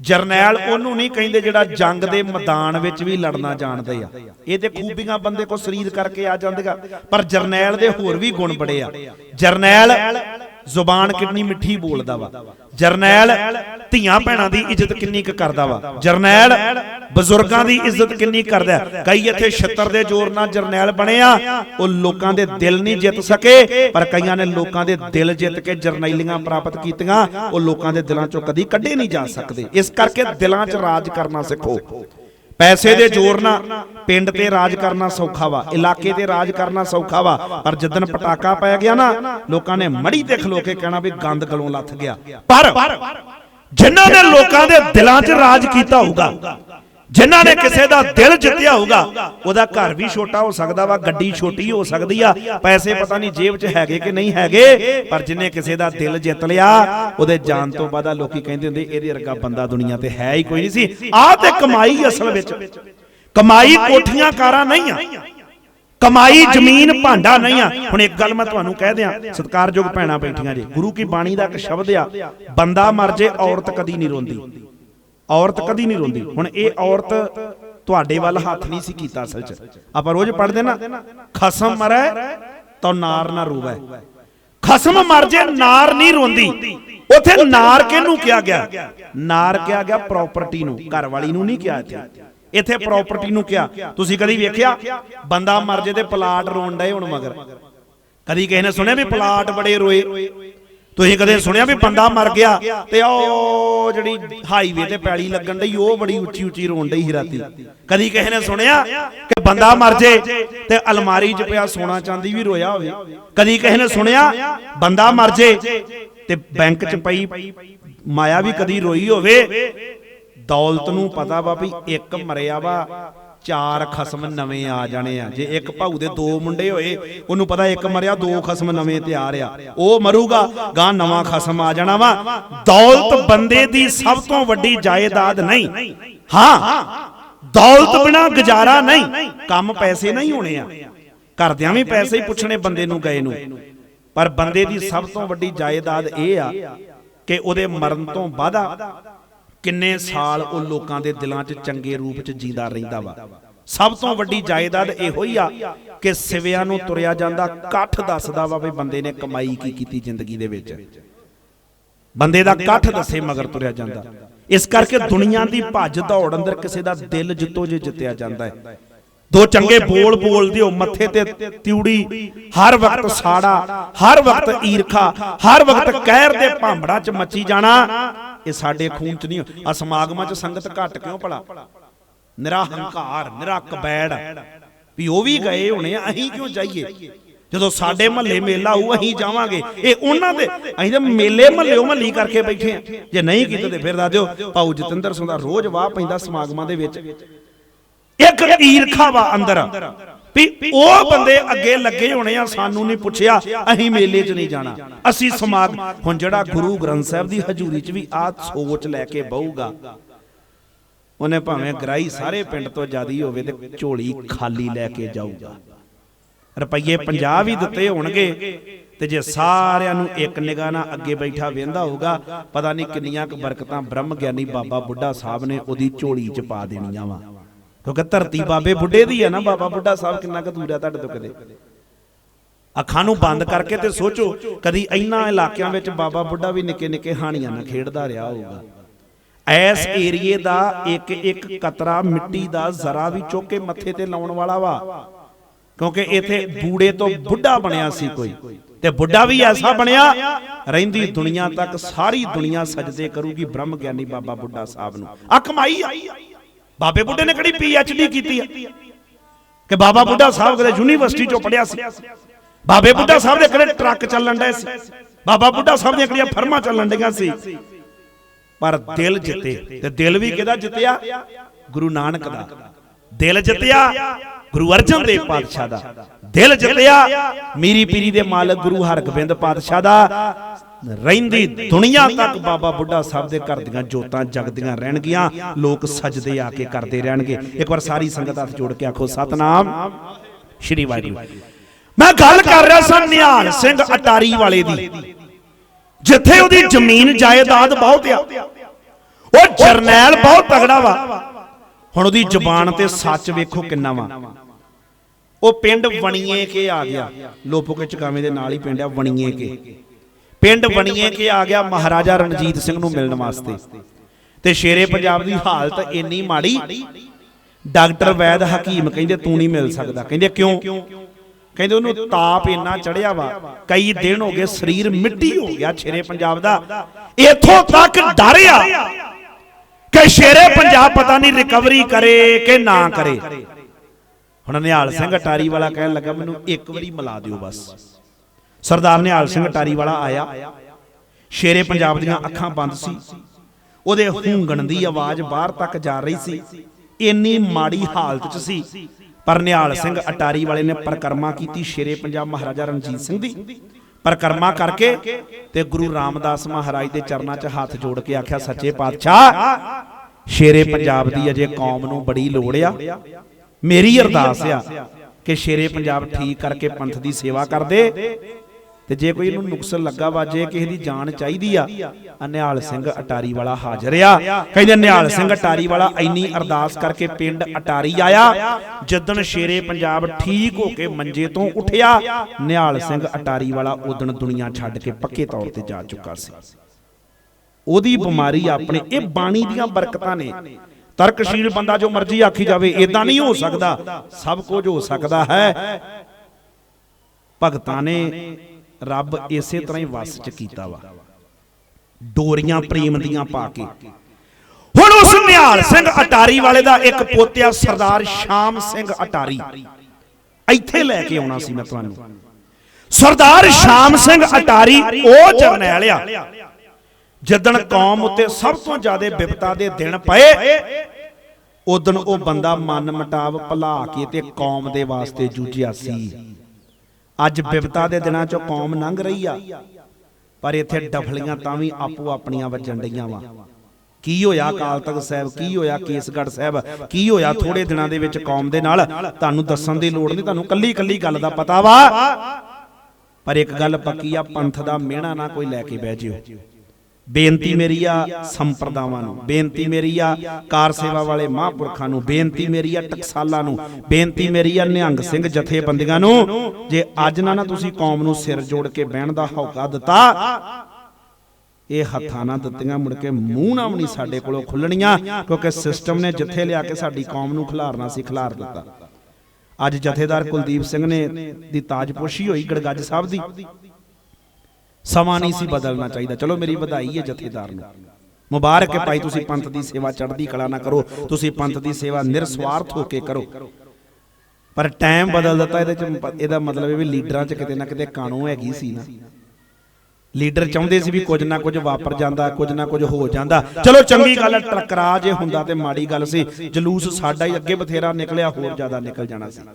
ਜਰਨੈਲ ਉਹਨੂੰ ਨਹੀਂ ਕਹਿੰਦੇ ਜਿਹੜਾ ਜੰਗ ਦੇ ਮੈਦਾਨ ਵਿੱਚ ਵੀ ਲੜਨਾ ਜਾਣਦੇ ਆ। ਇਹ ਤੇ ਖੂਬੀਆਂ ਬੰਦੇ ਕੋ ਸਰੀਰ ਕਰਕੇ ਆ ਜਾਂਦੀਆਂ ਪਰ ਜਰਨੈਲ ਦੇ ਹੋਰ ਵੀ ਗੁਣ ਬੜੇ ਆ। ਜਰਨੈਲ ਜ਼ੁਬਾਨ ਕਿੰਨੀ ਮਿੱਠੀ ਬੋਲਦਾ ਵਾ। ਜਰਨੈਲ ਧੀਆਂ ਭੈਣਾਂ ਦੀ ਇੱਜ਼ਤ ਕਿੰਨੀ ਕੁ ਕਰਦਾ ਵਾ। ਜਰਨੈਲ ਬਜ਼ੁਰਗਾਂ ਦੀ ਇੱਜ਼ਤ ਕਿੰਨੀ ਕਰਦਾ। ਕਈ ਇੱਥੇ ਛੱਤਰ ਦੇ ਜ਼ੋਰ ਨਾਲ ਜਰਨੈਲ ਬਣਿਆ ਉਹ ਲੋਕਾਂ ਦੇ ਦਿਲ ਨਹੀਂ ਜਿੱਤ ਸਕੇ ਪਰ ਕਈਆਂ ਨੇ ਲੋਕਾਂ ਦੇ ਦਿਲ ਜਿੱਤ ਕੇ ਜਰਨੈਲੀਆਂ ਪ੍ਰਾਪਤ ਕੀਤੀਆਂ। ਉਹ ਲੋਕਾਂ ਦੇ ਦਿਲਾਂ ਚੋਂ ਕਦੀ ਕੱਢੇ ਨਹੀਂ ਜਾ ਸਕਦੇ। ਇਸ ਕਰਕੇ ਦਿਲਾਂ 'ਚ ਰਾਜ ਕਰਨਾ ਸਿੱਖੋ। ਪੈਸੇ ਦੇ ਜ਼ੋਰ ਨਾਲ ਪਿੰਡ ਤੇ ਰਾਜ ਕਰਨਾ ਸੌਖਾ ਵਾ ਇਲਾਕੇ ਤੇ ਰਾਜ ਕਰਨਾ ਸੌਖਾ ਵਾ। ਪਰ ਜਿੱਦਨ ਪਟਾਕਾ ਪੈ ਗਿਆ ਨਾ ਲੋਕਾਂ ਨੇ ਮੜੀ ਤੇ ਖਲੋ ਕੇ ਕਹਿਣਾ ਵੀ ਗੰਦ ਗਲੋਂ ਲੱਥ ਗਿਆ। ਪਰ ਜਿਨ੍ਹਾਂ ਨੇ ਲੋਕਾਂ ਦੇ ਦਿਲਾਂ 'ਚ ਰਾਜ ਕੀਤਾ ਹੋਊਗਾ ਜਿਨ੍ਹਾਂ ਨੇ ਕਿਸੇ ਦਾ ਦਿਲ ਜਿੱਤਿਆ ਹੋਊਗਾ ਉਹਦਾ ਘਰ ਵੀ ਛੋਟਾ ਹੋ ਸਕਦਾ ਵਾ ਗੱਡੀ ਛੋਟੀ ਹੋ ਸਕਦੀ ਆ ਪੈਸੇ ਪਤਾ ਨਹੀਂ ਜੇਬ 'ਚ ਹੈਗੇ ਕਿ ਨਹੀਂ ਹੈਗੇ ਪਰ ਜਿਨੇ ਕਿਸੇ ਦਾ ਦਿਲ ਜਿੱਤ ਲਿਆ ਉਹਦੇ ਜਾਣ ਤੋਂ ਬਾਅਦ ਲੋਕੀ ਕਹਿੰਦੇ ਹੁੰਦੇ ਇਹਦੇ ਵਰਗਾ ਬੰਦਾ ਦੁਨੀਆ ਤੇ ਹੈ ਹੀ ਕੋਈ ਨਹੀਂ ਸੀ। ਆਹ ਤੇ ਕਮਾਈ ਅਸਲ ਵਿੱਚ ਕਮਾਈ ਕੋਠੀਆਂ ਕਾਰਾਂ ਨਹੀਂ ਆ। ਕਮਾਈ ਜ਼ਮੀਨ ਭਾਂਡਾ ਨਹੀਂ ਆ। ਹੁਣ ਇੱਕ ਗੱਲ ਮੈਂ ਤੁਹਾਨੂੰ ਕਹਿ ਦਿਆਂ ਸਤਿਕਾਰਯੋਗ ਭੈਣਾਂ ਬੈਠੀਆਂ ਜੀ ਗੁਰੂ ਕੀ ਬਾਣੀ ਦਾ ਇੱਕ ਸ਼ਬਦ ਆ ਬੰਦਾ ਮਰ ਜੇ ਔਰਤ ਕਦੀ ਨਹੀਂ ਰੋਂਦੀ ਔਰਤ ਕਦੀ ਨਹੀਂ ਰੋਂਦੀ। ਹੁਣ ਇਹ ਔਰਤ ਤੁਹਾਡੇ ਵੱਲ ਹੱਥ ਨਹੀਂ ਸੀ ਕੀਤਾ ਅਸਲ 'ਚ। ਆਪਾਂ ਰੋਜ਼ ਪੜ੍ਹਦੇ ਨਾ, ਖਸਮ ਮਰੈ, ਤਾਂ ਨਾਰ ਨਾ ਰੋਵੇ। ਖਸਮ ਮਰ ਜੇ ਨਾਰ ਨਹੀਂ ਰੋਂਦੀ। ਉਥੇ ਨਾਰ ਕਿਹਨੂੰ ਕਿਹਾ ਗਿਆ? ਨਾਰ ਕਿਹਾ ਗਿਆ ਪ੍ਰਾਪਰਟੀ ਨੂੰ ਘਰ ਵਾਲੀ ਨੂੰ ਨਹੀਂ ਕਿਹਾ ਇੱਥੇ। ਇੱਥੇ ਪ੍ਰਾਪਰਟੀ ਨੂੰ ਕਿਹਾ। ਤੁਸੀਂ ਕਦੀ ਵੇਖਿਆ? ਬੰਦਾ ਮਰ ਜੇ ਤੇ ਪਲਾਟ ਰੋਣ ਡਏ ਹੁਣ ਮਗਰ। ਕਦੀ ਕਿਸੇ ਨੇ ਸੁਣਿਆ ਵੀ ਪਲਾਟ ਬੜੇ ਰੋਏ? ਤੁਸੀਂ ਕਦੇ ਸੁਣਿਆ ਵੀ ਬੰਦਾ ਮਰ ਗਿਆ ਤੇ ਉਹ ਜਿਹੜੀ ਹਾਈਵੇ ਤੇ ਪੈਲੀ ਲੱਗਣ ਡਈ ਉਹ ਬੜੀ ਉੱਚੀ ਉੱਚੀ ਰੋਣ ਡਈ ਰਾਤੀ। ਕਦੀ ਕਿਸੇ ਨੇ ਸੁਣਿਆ ਕਿ ਬੰਦਾ ਮਰ ਜੇ ਤੇ ਅਲਮਾਰੀ 'ਚ ਪਿਆ ਸੋਨਾ ਚਾਂਦੀ ਵੀ ਰੋਇਆ ਹੋਵੇ। ਕਦੀ ਕਿਸੇ ਨੇ ਸੁਣਿਆ ਬੰਦਾ ਮਰ ਜੇ ਤੇ ਬੈਂਕ 'ਚ ਪਈ ਮਾਇਆ ਵੀ ਕਦੀ ਰੋਈ ਹੋਵੇ ਦੌਲਤ ਨੂੰ ਪਤਾ ਵਾ ਵੀ ਇੱਕ ਮਰਿਆ ਵਾ। ਚਾਰ ਖਸਮ ਨਵੇਂ ਆ ਜਾਣੇ ਆ। ਜੇ ਇੱਕ ਭਾਊ ਦੇ ਦੋ ਮੁੰਡੇ ਹੋਏ ਉਹਨੂੰ ਪਤਾ ਇੱਕ ਮਰਿਆ ਦੋ ਖਸਮ ਨਵੇਂ ਤਿਆਰ ਆ। ਉਹ ਮਰੂਗਾ ਗਾਂ ਨਵਾਂ ਖਸਮ ਆ ਜਾਣਾ ਵਾ। ਦੌਲਤ ਬੰਦੇ ਦੀ ਸਭ ਤੋਂ ਵੱਡੀ ਜਾਇਦਾਦ ਨਹੀਂ। ਹਾਂ। ਦੌਲਤ ਬਿਨਾ ਗੁਜ਼ਾਰਾ ਨਹੀਂ। ਕੰਮ ਪੈਸੇ ਨਹੀਂ ਹੋਣੇ ਆ। ਘਰਦਿਆਂ ਵੀ ਪੈਸੇ ਹੀ ਪੁੱਛਣੇ ਬੰਦੇ ਨੂੰ ਗਏ ਨੂੰ। ਪਰ ਬੰਦੇ ਦੀ ਸਭ ਤੋਂ ਵੱਡੀ ਜਾਇਦਾਦ ਇਹ ਆ ਕਿ ਉਹਦੇ ਮਰਨ ਤੋਂ ਬਾਅਦ ਕਿੰਨੇ ਸਾਲ ਉਹ ਲੋਕਾਂ ਦੇ ਦਿਲਾਂ 'ਚ ਚੰਗੇ ਰੂਪ 'ਚ ਜੀਂਦਾ ਰਹਿੰਦਾ ਵਾ। ਸਭ ਤੋਂ ਵੱਡੀ ਜਾਇਦਾਦ ਇਹੋ ਹੀ ਆ ਕਿ ਸਿਵਿਆਂ ਨੂੰ ਤੁਰਿਆ ਜਾਂਦਾ, ਇਕੱਠ ਦੱਸਦਾ ਵਾ ਵੀ ਬੰਦੇ ਨੇ ਕਮਾਈ ਕੀ ਕੀਤੀ ਜ਼ਿੰਦਗੀ ਦੇ ਵਿੱਚ। ਬੰਦੇ ਦਾ ਇਕੱਠ ਦੱਸੇ ਮਗਰ ਤੁਰਿਆ ਜਾਂਦਾ। ਇਸ ਕਰਕੇ ਦੁਨੀਆ ਦੀ ਭੱਜ ਦੌੜ ਅੰਦਰ ਕਿਸੇ ਦਾ ਦਿਲ ਜਿੱਤੋ ਜੇ ਜਿੱਤਿਆ ਜਾਂਦਾ ਹੈ। ਦੋ ਚੰਗੇ ਬੋਲ ਬੋਲਦੇ ਹੋ, ਮੱਥੇ ਤੇ ਤਿਉੜੀ, ਹਰ ਵਕਤ ਸਾੜਾ, ਹਰ ਵਕਤ ਈਰਖਾ, ਹਰ ਵਕਤ ਕਹਿਰ ਦੇ ਭਾਂਬੜਾ ਚ ਮੱਚੀ ਜਾਣਾ। ਇਹ ਸਾਡੇ ਖੂਨ ਚ ਨਹੀਂ ਆ ਸਮਾਗਮਾਂ ਚ ਸੰਗਤ ਘਟ ਕਿਉਂ ਭਲਾ? ਨਿਰਾ ਹੰਕਾਰ ਵੀ ਉਹ ਵੀ ਗਏ ਹੋਣੇ ਅਸੀਂ ਕਿਉਂ ਜਾਈਏ? ਜਦੋਂ ਸਾਡੇ ਮਹੱਲੇ ਮੇਲਾ ਹੋਊ, ਅਸੀਂ ਜਾਵਾਂਗੇ। ਇਹ ਉਹਨਾਂ ਦੇ ਅਸੀਂ ਤਾਂ ਮੇਲੇ ਮਹੱਲੇ ਮਹੱਲੀ ਕਰਕੇ ਬੈਠੇ ਆ। ਜੇ ਨਹੀਂ ਕੀਤੇ ਤੇ ਫਿਰ ਦੱਸ ਦਿਓ, ਭਾਊ ਜਤਿੰਦਰ ਸਿੰਘ ਦਾ ਰੋਜ਼ ਵਾਹ ਪੈਂਦਾ ਸਮਾਗਮਾਂ ਦੇ ਵਿੱਚ। ਇੱਕ ਈਰਖਾ ਵਾ ਅੰਦਰ। ਵੀ ਉਹ ਬੰਦੇ ਅੱਗੇ ਲੱਗੇ ਹੋਣੇ ਆ, ਸਾਨੂੰ ਨਹੀਂ ਪੁੱਛਿਆ, ਅਸੀਂ ਮੇਲੇ 'ਚ ਨਹੀਂ ਜਾਣਾ। ਅਸੀਂ ਸਮਾਗ ਹੁਣ ਜਿਹੜਾ ਗੁਰੂ ਗ੍ਰੰਥ ਸਾਹਿਬ ਦੀ ਹਜ਼ੂਰੀ 'ਚ ਵੀ ਆਹ ਸੋਚ ਲੈ ਕੇ ਬਹੂਗਾ, ਉਹਨੇ ਭਾਵੇਂ ਗਰਾਈ ਸਾਰੇ ਪਿੰਡ ਤੋਂ ਜਿਆਦੀ ਹੋਵੇ ਤੇ ਝੋਲੀ ਖਾਲੀ ਲੈ ਕੇ ਜਾਊਗਾ। ਰੁਪਈਏ 50 ਵੀ ਦਿੱਤੇ ਹੋਣਗੇ ਤੇ ਜੇ ਸਾਰਿਆਂ ਨੂੰ ਇੱਕ ਨਿਗਾਹ ਨਾਲ ਅੱਗੇ ਬੈਠਾ ਵੇਂਦਾ ਹੋਊਗਾ, ਪਤਾ ਨਹੀਂ ਕਿੰਨੀਆਂ ਕੁ ਬਰਕਤਾਂ ਬ੍ਰਹਮ ਗਿਆਨੀ ਬਾਬਾ ਬੁੱਢਾ ਸਾਹਿਬ ਨੇ ਉਹਦੀ ਝੋਲੀ 'ਚ ਪਾ ਦੇਣੀਆਂ ਵਾ। ਕਿਉਂਕਿ ਧਰਤੀ ਬਾਬੇ ਬੁੱਢੇ ਦੀ ਹੈ ਨਾ ਬਾਬਾ ਬੁੱਢਾ ਸਾਹਿਬ ਕਿੰਨਾ ਕੁ ਦੂਰ ਆ ਤੁਹਾਡੇ ਤੋਂ ਕਦੇ? ਅੱਖਾਂ ਨੂੰ ਬੰਦ ਕਰਕੇ ਤੇ ਸੋਚੋ ਕਦੀ ਇੰਨਾ ਇਲਾਕਿਆਂ ਵਿੱਚ ਬਾਬਾ ਬੁੱਢਾ ਵੀ ਨਿੱਕੇ ਨਿੱਕੇ ਹਾਣੀਆਂ ਨਾਲ ਖੇਡਦਾ ਰਿਹਾ ਹੋਊਗਾ। ਐਸ ਏਰੀਏ ਦਾ ਇੱਕ ਇੱਕ ਕਤਰਾ ਮਿੱਟੀ ਦਾ ਜ਼ਰਾ ਵੀ ਚੁੱਕ ਕੇ ਮੱਥੇ ਤੇ ਲਾਉਣ ਵਾਲਾ ਵਾ। ਕਿਉਂਕਿ ਇਥੇ ਬੂੜੇ ਤੋਂ ਬੁੱਢਾ ਬਣਿਆ ਸੀ ਕੋਈ। ਤੇ ਬੁੱਢਾ ਵੀ ਐਸਾ ਬਣਿਆ ਰਹਿੰਦੀ ਦੁਨੀਆ ਤੱਕ ਸਾਰੀ ਦੁਨੀਆ ਸਜਦੇ ਕਰੂਗੀ ਬ੍ਰਹਮ ਗਿਆਨੀ ਬਾਬਾ ਬੁੱਢਾ ਸਾਹਿਬ ਨੂੰ ਆ ਕਮਾਈ ਆ ਬਾਬੇ ਬੁੱਢੇ ਨੇ ਕਿਹੜੀ ਪੀ ਐਚ ਡੀ ਕੀਤੀ ਆ? ਕਿ ਬਾਬਾ ਬੁੱਢਾ ਸਾਹਿਬ ਕਦੇ ਯੂਨੀਵਰਸਿਟੀ ਚੋਂ ਪੜਿਆ ਸੀ? ਬਾਬੇ ਬੁੱਢਾ ਸਾਹਿਬ ਦੇ ਕਿਹੜੇ ਟਰੱਕ ਚੱਲਣ ਡਏ ਸੀ? ਬਾਬਾ ਬੁੱਢਾ ਸਾਹਿਬ ਦੀਆਂ ਕਿਹੜੀਆਂ ਫਰਮਾਂ ਚੱਲਣ ਡੀਆਂ ਸੀ? ਪਰ ਦਿਲ ਜਿੱਤੇ। ਤੇ ਦਿਲ ਵੀ ਕਿਹਦਾ ਜਿੱਤਿਆ? ਗੁਰੂ ਨਾਨਕ ਦਾ। ਦਿਲ ਜਿੱਤਿਆ ਗੁਰੂ ਅਰਜਨ ਦੇਵ ਪਾਤਸ਼ਾਹ ਦਾ। ਦਿਲ ਜਿੱਤਿਆ ਮੀਰੀ ਪੀਰੀ ਦੇ ਮਾਲਕ ਗੁਰੂ ਹਰਗੋਬਿੰਦ ਪਾਤਸ਼ਾਹ ਦਾ। ਰਹਿੰਦੀ, ਦੁਨੀਆ ਤੱਕ ਬਾਬਾ ਬੁੱਢਾ ਸਾਹਿਬ ਦੇ ਘਰ ਦੀਆਂ ਜੋਤਾਂ ਜਗਦੀਆਂ ਰਹਿਣਗੀਆਂ, ਲੋਕ ਸਜਦੇ ਆ ਕੇ ਕਰਦੇ ਰਹਿਣਗੇ। ਇੱਕ ਵਾਰ ਸਾਰੀ ਸੰਗਤ ਹੱਥ ਜੋੜ ਕੇ ਆਖੋ, ਸਤਨਾਮ, ਸ਼੍ਰੀ ਵਾਹਿਗੁਰੂ। ਮੈਂ ਗੱਲ ਕਰ ਰਿਹਾ ਸਾਂ ਨਿਹਾਲ ਸਿੰਘ ਅਟਾਰੀ ਵਾਲੇ ਦੀ। ਜਿੱਥੇ ਉਹਦੀ ਜ਼ਮੀਨ, ਜਾਇਦਾਦ ਬਹੁਤ ਆ। ਉਹ ਜਰਨੈਲ ਬਹੁਤ ਤਗੜਾ ਵਾ। ਹੁਣ ਉਹਦੀ ਜ਼ੁਬਾਨ ਤੇ ਸੱਚ ਵੇਖੋ ਕਿੰਨਾ ਵਾ। ਉਹ ਪਿੰਡ ਵਣੀਏ ਕੇ ਆ ਗਿਆ। ਲੋਪੋ ਕੇ ਚਕਾਵੇਂ ਦੇ ਨਾਲ ਹੀ ਪਿੰਡ ਆ, ਵਣੀਏ ਕੇ। ਪਿੰਡ ਵਣੀਏ ਕੇ ਆ ਗਿਆ ਮਹਾਰਾਜਾ ਰਣਜੀਤ ਸਿੰਘ ਨੂੰ ਮਿਲਣ ਵਾਸਤੇ। ਤੇ ਸ਼ੇਰੇ ਪੰਜਾਬ ਦੀ ਹਾਲਤ ਇੰਨੀ ਮਾੜੀ ਡਾਕਟਰ ਵੈਦ ਹਕੀਮ ਕਹਿੰਦੇ ਤੂੰ ਨਹੀਂ ਮਿਲ ਸਕਦਾ। ਕਹਿੰਦੇ ਕਿਉਂ? ਕਹਿੰਦੇ ਉਹਨੂੰ ਤਾਪ ਇੰਨਾ ਚੜਿਆ ਵਾ। ਕਈ ਦਿਨ ਹੋ ਗਏ ਸਰੀਰ ਮਿੱਟੀ ਹੋ ਗਿਆ ਸ਼ੇਰੇ ਪੰਜਾਬ ਦਾ। ਇਥੋਂ ਤੱਕ ਡਰ ਆ। ਕਿ ਸ਼ੇਰੇ ਪੰਜਾਬ ਪਤਾ ਨਹੀਂ ਰਿਕਵਰੀ ਕਰੇ ਕਿ ਨਾ ਕਰੇ। ਹੁਣ ਨਿਹਾਲ ਸਿੰਘ ਅਟਾਰੀ ਵਾਲਾ ਕਹਿਣ ਲੱਗਾ ਮੈਨੂੰ ਇੱਕ ਵਾਰੀ ਮਿਲਾ ਦਿਓ ਬਸ। ਸਰਦਾਰ ਨਿਹਾਲ ਸਿੰਘ ਅਟਾਰੀ ਵਾਲਾ ਆਇਆ। ਸ਼ੇਰੇ ਪੰਜਾਬ ਦੀਆਂ ਅੱਖਾਂ ਬੰਦ ਸੀ। ਉਹਦੇ ਹੂੰਗਣ ਦੀ ਆਵਾਜ਼ ਬਾਹਰ ਤੱਕ ਜਾ ਰਹੀ ਸੀ। ਇੰਨੀ ਮਾੜੀ ਹਾਲਤ 'ਚ ਸੀ। ਪਰ ਨਿਹਾਲ ਸਿੰਘ ਅਟਾਰੀ ਵਾਲੇ ਨੇ ਪਰਕਰਮਾ ਕੀਤੀ ਸ਼ੇਰੇ ਪੰਜਾਬ ਮਹਾਰਾਜਾ ਰਣਜੀਤ ਸਿੰਘ ਦੀ। ਪਰਕਰਮਾ ਕਰਕੇ ਤੇ ਗੁਰੂ ਰਾਮਦਾਸ ਮਹਾਰਾਜ ਦੇ ਚਰਨਾਂ 'ਚ ਹੱਥ ਜੋੜ ਕੇ ਆਖਿਆ, ਸੱਚੇ ਪਾਤਸ਼ਾਹ, ਸ਼ੇਰੇ ਪੰਜਾਬ ਦੀ ਅਜੇ ਕੌਮ ਨੂੰ ਬੜੀ ਲੋੜ ਆ। ਮੇਰੀ ਅਰਦਾਸ ਆ ਕਿ ਸ਼ੇਰੇ ਪੰਜਾਬ ਠੀਕ ਕਰਕੇ ਪੰਥ ਦੀ ਸੇਵਾ ਕਰਦੇ ਤੇ ਜੇ ਕੋਈ ਇਹਨੂੰ ਨੁਕਸ ਲੱਗਾ ਵਾ, ਜੇ ਕਿਸੇ ਦੀ ਜਾਨ ਚਾਹੀਦੀ ਆ ਆ ਨਿਹਾਲ ਸਿੰਘ ਅਟਾਰੀ ਵਾਲਾ ਹਾਜ਼ਰ ਆ। ਕਹਿੰਦੇ ਨਿਹਾਲ ਸਿੰਘ ਅਟਾਰੀ ਵਾਲਾ ਇੰਨੀ ਅਰਦਾਸ ਕਰਕੇ ਪਿੰਡ ਅਟਾਰੀ ਆਇਆ, ਜਦੋਂ ਸ਼ੇਰੇ ਪੰਜਾਬ ਠੀਕ ਹੋ ਕੇ ਮੰਜੇ ਤੋਂ ਉੱਠਿਆ ਨਿਹਾਲ ਸਿੰਘ ਅਟਾਰੀ ਵਾਲਾ ਉਦਣ ਦੁਨੀਆ ਛੱਡ ਕੇ ਪੱਕੇ ਤੌਰ ਤੇ ਜਾ ਚੁੱਕਾ ਸੀ। ਉਹਦੀ ਬਿਮਾਰੀ ਆਪਣੇ, ਇਹ ਬਾਣੀ ਦੀਆਂ ਬਰਕਤਾਂ ਨੇ। ਤਰਕਸ਼ੀਲ ਬੰਦਾ ਜੋ ਮਰਜ਼ੀ ਆਖੀ ਜਾਵੇ ਇਦਾਂ ਨਹੀਂ ਹੋ ਸਕਦਾ। ਸਭ ਕੁਝ ਹੋ ਸਕਦਾ ਹੈ। ਭਗਤਾਂ ਨੇ ਰੱਬ ਇਸੇ ਤਰ੍ਹਾਂ ਹੀ ਵਸ ਚ ਕੀਤਾ ਵਾ। ਡੋਰੀਆਂ ਪ੍ਰੇਮ ਦੀਆਂ ਪਾ ਕੇ। ਹੁਣ ਉਸ ਨਿਹਾਲ ਸਿੰਘ ਅਟਾਰੀ ਵਾਲੇ ਦਾ ਇੱਕ ਪੋਤਿਆ ਸਰਦਾਰ ਸ਼ਾਮ ਸਿੰਘ ਅਟਾਰੀ ਇੱਥੇ ਲੈ ਕੇ ਆਉਣਾ ਸੀ ਮੈਂ ਤੁਹਾਨੂੰ। ਸਰਦਾਰ ਸ਼ਾਮ ਸਿੰਘ ਅਟਾਰੀ ਉਹ ਜਰਨੈਲ ਆ। ਜਦਣ ਕੌਮ ਉੱਤੇ ਸਭ ਤੋਂ ਜ਼ਿਆਦਾ ਬਿਪਤਾ ਦੇ ਦਿਨ ਪਏ ਉਦਣ ਉਹ ਬੰਦਾ ਮਨ ਮਟਾਵ ਭੁਲਾ ਕੇ ਤੇ ਕੌਮ ਦੇ ਵਾਸਤੇ ਜੂਝਿਆ ਸੀ। ਅੱਜ ਬਿਪਤਾ ਦੇ ਦਿਨਾਂ ਚੋਂ ਕੌਮ ਲੰਘ ਰਹੀ ਆ। ਪਰ ਇੱਥੇ ਡਫਲੀਆਂ ਤਾਂ ਵੀ ਆਪੋ ਆਪਣੀਆਂ ਵੱਜਣ ਡਈਆਂ ਵਾ। ਕੀ ਹੋਇਆ ਅਕਾਲ ਤਖਤ ਸਾਹਿਬ? ਕੀ ਹੋਇਆ ਕੇਸਗੜ੍ਹ ਸਾਹਿਬ? ਕੀ ਹੋਇਆ ਥੋੜੇ ਦਿਨਾਂ ਦੇ ਵਿੱਚ ਕੌਮ ਦੇ ਨਾਲ? ਤੁਹਾਨੂੰ ਦੱਸਣ ਦੀ ਲੋੜ ਨਹੀਂ, ਤੁਹਾਨੂੰ ਕੱਲੀ ਕੱਲੀ ਗੱਲ ਦਾ ਪਤਾ ਵਾ। ਪਰ ਇੱਕ ਗੱਲ ਪੱਕੀ ਆ, ਪੰਥ ਦਾ ਮਿਹਣਾ ਨਾ ਕੋਈ ਲੈ ਕੇ ਬਹਿ ਜਿਓ। ਬੇਨਤੀ ਮੇਰੀ ਆ ਸੰਪਰਦਾਵਾਂ ਨੂੰ, ਬੇਨਤੀ ਮੇਰੀ ਆ ਕਾਰ ਸੇਵਾ ਵਾਲੇ ਮਹਾਂਪੁਰਖਾਂ ਨੂੰ, ਬੇਨਤੀ ਮੇਰੀ ਆ ਟਕਸਾਲਾਂ ਨੂੰ, ਬੇਨਤੀ ਮੇਰੀ ਆ ਨਿਹੰਗ ਸਿੰਘ ਜਥੇਬੰਦੀਆਂ ਨੂੰ, ਜੇ ਅੱਜ ਨਾ ਨਾ ਤੁਸੀਂ ਕੌਮ ਨੂੰ ਸਿਰ ਜੋੜ ਕੇ ਬਹਿਣ ਦਾ ਹੌਕਾ ਦਿੱਤਾ, ਇਹ ਹੱਥਾਂ ਨਾਲ ਦਿੱਤੀਆਂ ਮੁੜ ਕੇ ਮੂੰਹ ਨਾਲ ਵੀ ਨਹੀਂ ਸਾਡੇ ਕੋਲੋਂ ਖੁੱਲਣੀਆਂ ਕਿਉਂਕਿ ਸਿਸਟਮ ਨੇ ਜਿੱਥੇ ਲਿਆ ਕੇ ਸਾਡੀ ਕੌਮ ਨੂੰ ਖਿਲਾਰਨਾ ਸੀ, ਖਿਲਾਰ ਦਿੱਤਾ। ਅੱਜ ਜਥੇਦਾਰ ਕੁਲਦੀਪ ਸਿੰਘ ਨੇ ਦੀ ਤਾਜਪੋਸ਼ੀ ਹੋਈ ਗੜਗੱਜ ਸਾਹਿਬ ਦੀ। ਸਮਾਂ ਨਹੀਂ ਸੀ ਬਦਲਣਾ ਚਾਹੀਦਾ। ਚਲੋ ਮੇਰੀ ਵਧਾਈ ਹੈ ਜਥੇਦਾਰ ਨੂੰ। ਮੁਬਾਰਕ ਹੈ ਭਾਈ ਤੁਸੀਂ ਪੰਥ ਦੀ ਸੇਵਾ ਚੜ੍ਹਦੀ ਕਲਾ ਨਾ ਕਰੋ। ਤੁਸੀਂ ਪੰਥ ਦੀ ਸੇਵਾ ਨਿਰਸਵਾਰਥ ਹੋ ਕੇ ਕਰੋ। ਪਰ ਟਾਈਮ ਬਦਲ ਦਿੱਤਾ ਇਹਦੇ ਚ ਇਹਦਾ ਮਤਲਬ ਇਹ ਵੀ ਲੀਡਰਾਂ 'ਚ ਕਿਤੇ ਨਾ ਕਿਤੇ ਕਾਣੋ ਹੈਗੀ ਸੀ ਨਾ। ਲੀਡਰ ਚਾਹੁੰਦੇ ਸੀ ਵੀ ਕੁਝ ਨਾ ਕੁਝ ਵਾਪਰ ਜਾਂਦਾ ਕੁਝ ਨਾ ਕੁਝ ਹੋ ਜਾਂਦਾ। ਚਲੋ ਚੰਗੀ ਗੱਲ ਹੈ, ਟਕਰਾ ਜੇ ਹੁੰਦਾ ਤੇ ਮਾੜੀ ਗੱਲ ਸੀ। ਜਲੂਸ ਸਾਡਾ ਹੀ ਅੱਗੇ ਬਥੇਰਾ ਨਿਕਲਿਆ ਹੋਰ ਜ਼ਿਆਦਾ ਨਿਕਲ ਜਾਣਾ ਸੀ।